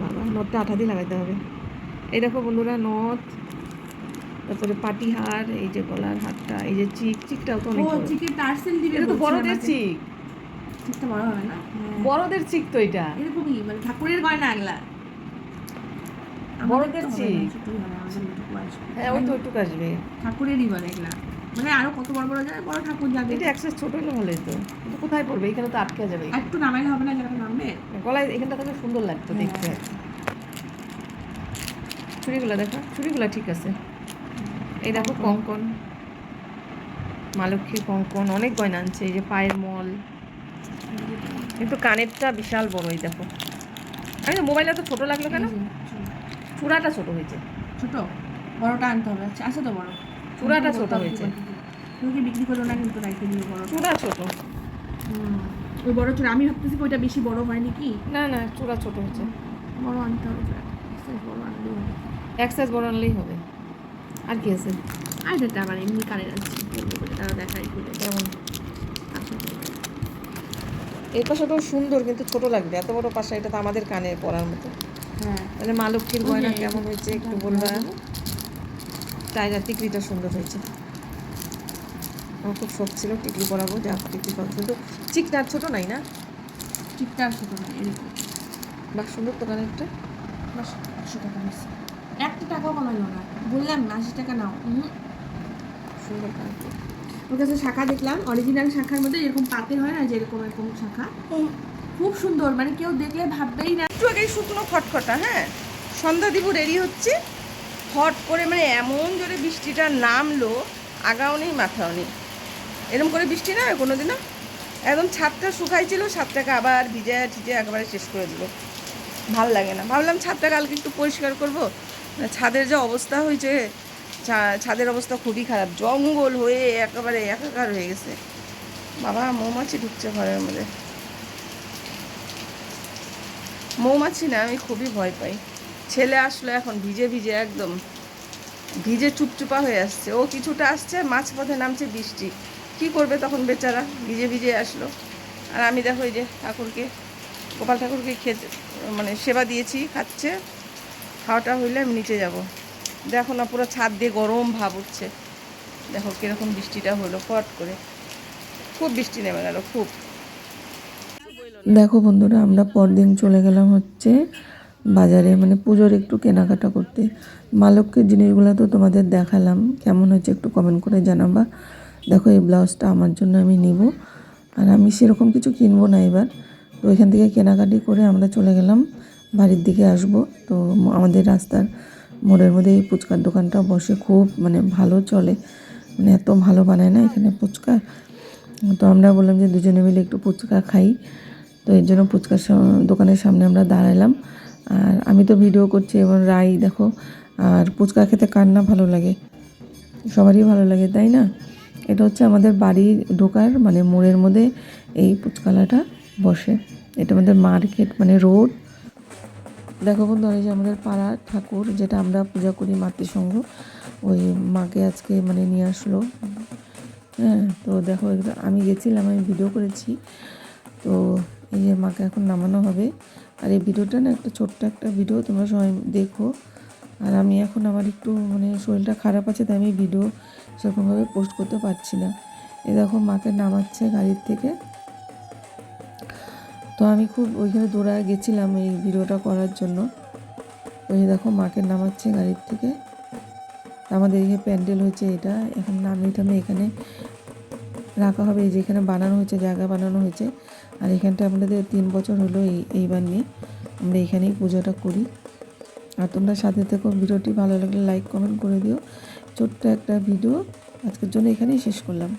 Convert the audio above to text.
বাবা নথটা আঠা দিয়ে লাগাইতে হবে। এই দেখো বন্ধুরা নথ তারপরে পাটিহার এই যে গলার হারটা এই যে চিক চিকটাও তো অনেক এটা তো বড়দের চিক। চিকটা বড় হবে না? হ্যাঁ। বড়দের চিক তো এটা। এরকমই মানে ঠাকুরের গয়না এগুলা। বড়দের চিক। হ্যাঁ ওই তো ওইটুকু আসবে। ঠাকুরেরই বলে এগুলা। মানে আরও কত বড় বড় যায়? বড় ঠাকুর যাবে। এটা একসাথে ছোট হলে তো। কিন্তু কোথায় পড়বে? এখানে তো আটকে যাবে। একটু নামাইলে হবে না নামবে? গলায় এখানটা সুন্দর লাগতো দেখতে। হ্যাঁ। চুড়িগুলো দেখো। চুড়িগুলো ঠিক আছে। এই দেখো কঙ্কন। মা লক্ষ্মীর কঙ্কন। অনেক গয়না আনছে। এই যে পায়ের মল। কিন্তু কানেরটা বিশাল বড় এই দেখো। আমি তো মোবাইলে তো ছোট লাগল কেন। চূড়াটা ছোট হয়েছে। ছোট? বড়টা আনতে হবে। আচ্ছা আছে তো বড়। চূড়াটা ছোট হয়েছে। তুমি বিক্রি করো না কিন্তু রাখতে দিও বড়? চূড়া ছোট। হুম। ওই বড় চূড়া। আমি ভাবতেছি ওইটা বেশি বড় হয়নি কি? না না চূড়া ছোট হয়েছে। বড় আনতে হবে। বড় আনলেও হবে। এক সাইজ বড় আনলেই হবে। আর কি আছে? আর যেটা আমার এমনি কানে বলব তারা দেখাই খুলে কেমন? আচ্ছা। এই পাশাটাও সুন্দর কিন্তু ছোট লাগবে। এত বড় পাশা এটা তো আমাদের কানে পরার মতো। হ্যাঁ। তাহলে মা লক্ষ্মীর গয়না কেমন হয়েছে একটু বলবা? চাইনা টিকলিটা সুন্দর হয়েছে। আমার খুব শখ ছিল টিকলি পরাবো যা টিকলি পাবো কিন্তু চিকনার ছোটো নাই না? চিকটা আর ছোট না এরকম। বাহ সুন্দর তো কানেরটা বাস একশো টাকা নিচ্ছে একটা টাকাও কমাইলো না। বললাম না আশি টাকা নাও। সুন্দর কানেরটা ওর কাছে শাখা দেখলাম অরিজিনাল শাখার মধ্যে এরকম পাতের হয় না যেরকম এরকম শাখা? খুব সুন্দর মানে কেউ দেখলে ভাববেই না। একটু আগেই শুকনো খটখটা হ্যাঁ? সন্ধ্যা দিব রেডি হচ্ছে। হট করে মানে এমন জোরে বৃষ্টিটা নামলো, আগাও নেই, মাথাও নেই। এরকম করে বৃষ্টি না কোনো দিনও? একদম ছাদটা শুকাইছিল, ছাদটাকে আবার ভিজে ঠিজে একেবারে শেষ করে দিল। ভালো লাগে না। ভাবলাম ছাদটা কালকে একটু পরিষ্কার করব। ছাদের যে অবস্থা হয়েছে ছাদের অবস্থা খুবই খারাপ। জঙ্গল হয়ে একেবারে একাকার হয়ে গেছে। বাবা, মৌমাছি ঢুকছে ঘরের মধ্যে। মৌমাছি না, আমি খুবই ভয় পাই। ছেলে আসলো এখন ভিজে ভিজে একদম, ভিজে চুপচুপা হয়ে আসছে। ও কিছুটা আসছে, মাঝপথে নামছে বৃষ্টি। কি করবে তখন বেচারা? ভিজে ভিজে আসলো। আর আমি দেখো যে ঠাকুরকে, গোপাল ঠাকুরকে খেতে মানে সেবা দিয়েছি, খাচ্ছে। খাওয়াটা হইলে আমি নিচে যাব। দেখো না, পুরো ছাদ দিয়ে গরম ভাব উঠছে। দেখো কীরকম বৃষ্টিটা হলো, ফট করে। খুব বৃষ্টি নেমে গেল, খুব। দেখো বন্ধুরা, আমরা পরদিন চলে গেলাম হচ্ছে বাজারে মানে পুজোর একটু কেনাকাটা করতে। মা লক্ষ্মীর জিনিসগুলো তো তোমাদের দেখালাম। কেমন হয়েছে একটু কমেন্ট করে জানাবা। দেখো, এই ব্লাউজটা আমার জন্য আমি নিব। আর আমি সেরকম কিছু কিনবো না এবার। তো এখান থেকে কেনাকাটি করে আমরা চলে গেলাম। বাড়ির দিকে আসব। তো আমাদের রাস্তার মোড়ের মধ্যে এই ফুচকার দোকানটা বসে খুব মানে ভালো চলে। মানে এত ভালো বানায় না এখানে ফুচকা? তো আমরা বললাম যে দুজনে মিলে একটু ফুচকা খাই। তো এর জন্য ফুচকার দোকানের সামনে আমরা দাঁড়ালাম আর আমি তো ভিডিও করছি এবং রাই দেখো, আর ফুচকা খেতে কার না ভালো লাগে? সবারই ভালো লাগে, তাই না? এটা হচ্ছে আমাদের বাড়ির ঢোকার মানে মোড়ের মধ্যে এই ফুচকালাটা বসে। এটা আমাদের মার্কেট মানে রোড। দেখো বন্ধু, এই যে আমাদের পাড়া ঠাকুর, যেটা আমরা পূজা করি মাতৃসংঘ ওই মাকে আজকে মানে নিয়ে আসলো। হ্যাঁ তো দেখো আমি গেছিলাম, আমি ভিডিও করেছি। তো এই যে মাকে এখন নামানো হবে। আর এই ভিডিওটা না একটা ছোট্ট একটা ভিডিও, তোমরা সবাই দেখো। আর আমি এখন আমার একটু মানে শরীরটা খারাপ আছে, তাই আমি ভিডিও সেরকমভাবে পোস্ট করতে পারছি না। এই দেখো, মাকে নামাচ্ছে গাড়ির থেকে। তো আমি খুব ওইখানে দৌড়ায় গেছিলাম এই ভিডিওটা করার জন্য। ওই দেখো, মাকে নামাচ্ছে গাড়ির থেকে। আমাদের এখানে প্যান্ডেল হয়েছে এটা। এখন নামিয়ে টামিয়ে এখানে রাখা হবে, এই যে এখানে বানানো হয়েছে, জায়গা বানানো হয়েছে। আর এখানটা আমাদের তিন বছর হলো এই, এইবার নিয়ে আমরা এখানেই পুজোটা করি। আর তোমরা সাথে থেকো, ভিডিওটি ভালো লাগলে লাইক, কমেন্ট করে দিও। ছোট্ট একটা ভিডিও আজকের জন্য এখানেই শেষ করলাম।